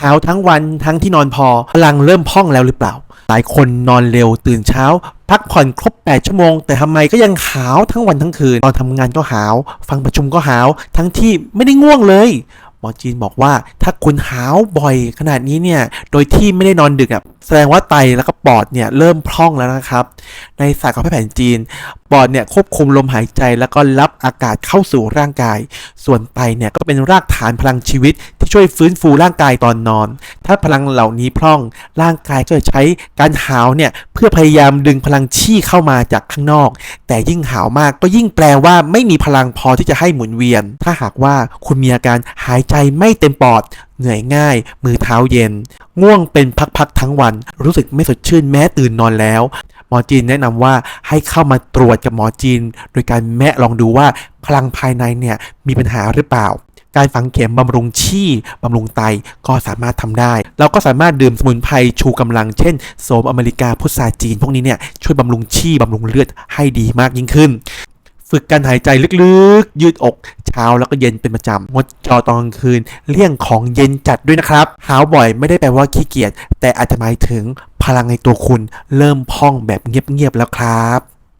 หาทั้งวันทั้งที่นอนพอพลังเริ่มพ่องแล้วหรือเปล่า หลายคนนอนเร็วตื่นเช้า พักผ่อนครบ 8 ชั่วโมง แต่ทำไมก็ยังหาวทั้งวันทั้งคืนตอนทำงานก็หาว ฟังประชุมก็หาว ทั้งที่ไม่ได้ง่วงเลยหมอจีนบอกว่าถ้าคุณหาวบ่อยขนาดนี้เนี่ย โดยที่ไม่ได้นอนดึกอะแสดงว่าไตแล้วก็ปอดเนี่ยเริ่มพร่องแล้วนะครับ ในศาสตร์ของแพทย์แผนจีน ปอดเนี่ยควบคุมลมหายใจแล้วก็รับอากาศเข้าสู่ร่างกาย ส่วนไตเนี่ยก็เป็นรากฐานพลังชีวิต ช่วยฟื้นฟูร่างกายตอนนอน ถ้าพลังเหล่านี้พร่องร่างกายก็จะใช้การหาวเนี่ยเพื่อพยายามดึงพลังชี่เข้ามาจากข้างนอก แต่ยิ่งหาวมากก็ยิ่งแปลว่าไม่มีพลังพอที่จะให้หมุนเวียน ถ้าหากว่าคุณมีอาการหายใจไม่เต็มปอดเหนื่อยง่าย มือเท้าเย็น ง่วงเป็นพักๆทั้งวัน รู้สึกไม่สดชื่นแม้ตื่นนอนแล้ว หมอจีนแนะนำว่าให้เข้ามาตรวจกับหมอจีน โดยการแมะลองดูว่าพลังภายในเนี่ยมีปัญหาหรือเปล่า การฝังเข็มบำรุงชี่บำรุงไตก็สามารถทำได้ เราก็สามารถดื่มสมุนไพรชูกำลังเช่นโสมอเมริกาพุทราจีน พวกนี้เนี่ยช่วยบำรุงชี่บำรุงเลือดให้ดีมากยิ่งขึ้น ฝึกการหายใจลึกๆ ยืดอกเช้าแล้วก็เย็นเป็นประจำงดจอตอนกลางคืน เลี่ยงของเย็นจัดด้วยนะครับ หาวบ่อยไม่ได้แปลว่าขี้เกียจแต่อาจจะหมายถึงพลังในตัวคุณเริ่มพ่องแบบเงียบๆแล้วครับ